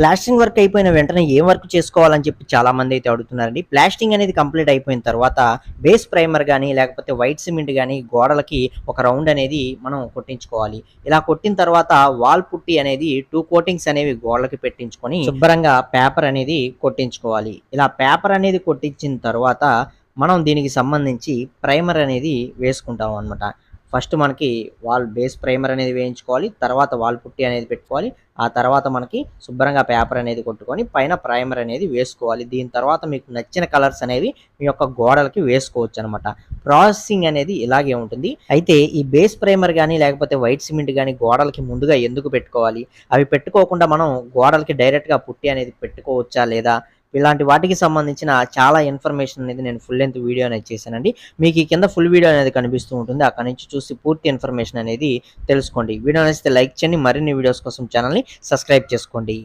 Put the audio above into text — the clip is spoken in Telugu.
ప్లాస్టింగ్ వర్క్ అయిపోయిన వెంటనే ఏం వర్క్ చేసుకోవాలని చెప్పి చాలా మంది అయితే అడుగుతున్నారండి. ప్లాస్టింగ్ అనేది కంప్లీట్ అయిపోయిన తర్వాత బేస్ ప్రైమర్ కానీ లేకపోతే వైట్ సిమెంట్ కానీ గోడలకి ఒక రౌండ్ అనేది మనం కొట్టించుకోవాలి. ఇలా కొట్టిన తర్వాత వాల్ పుట్టి అనేది టూ కోటింగ్స్ అనేవి గోడలకి పెట్టించుకొని శుభ్రంగా పేపర్ అనేది కొట్టించుకోవాలి. ఇలా పేపర్ అనేది కొట్టించిన తర్వాత మనం దీనికి సంబంధించి ప్రైమర్ అనేది వేసుకుంటాం అనమాట ఫస్ట్ మనకి వాల్ బేస్ ప్రైమర్ అనేది వేయించుకోవాలి తర్వాత వాల్ పుట్టి అనేది పెట్టుకోవాలి ఆ తర్వాత మనకి శుభ్రంగా పేపర్ అనేది కొట్టుకొని పైన ప్రైమర్ అనేది వేసుకోవాలి. దీని తర్వాత మీకు నచ్చిన కలర్స్ అనేవి మీ యొక్క గోడలకి వేసుకోవచ్చు అనమాట ప్రాసెసింగ్ అనేది ఇలాగే ఉంటుంది. అయితే ఈ బేస్ ప్రైమర్ కానీ లేకపోతే వైట్ సిమెంట్ కానీ గోడలకి ముందుగా ఎందుకు పెట్టుకోవాలి? అవి పెట్టుకోకుండా మనం గోడలకి డైరెక్ట్గా పుట్టి అనేది పెట్టుకోవచ్చా లేదా? ఇలాంటి వాటికి సంబంధించిన చాలా ఇన్ఫర్మేషన్ అనేది నేను ఫుల్ లెంత్ వీడియో అనేది చేశానండి. మీకు ఈ కింద ఫుల్ వీడియో అనేది కనిపిస్తూ ఉంటుంది. అక్కడ నుంచి చూసి పూర్తి ఇన్ఫర్మేషన్ అనేది తెలుసుకోండి. వీడియో నచ్చితే లైక్ చేయండి. మరిన్ని వీడియోస్ కోసం ఛానల్ని సబ్స్క్రైబ్ చేసుకోండి.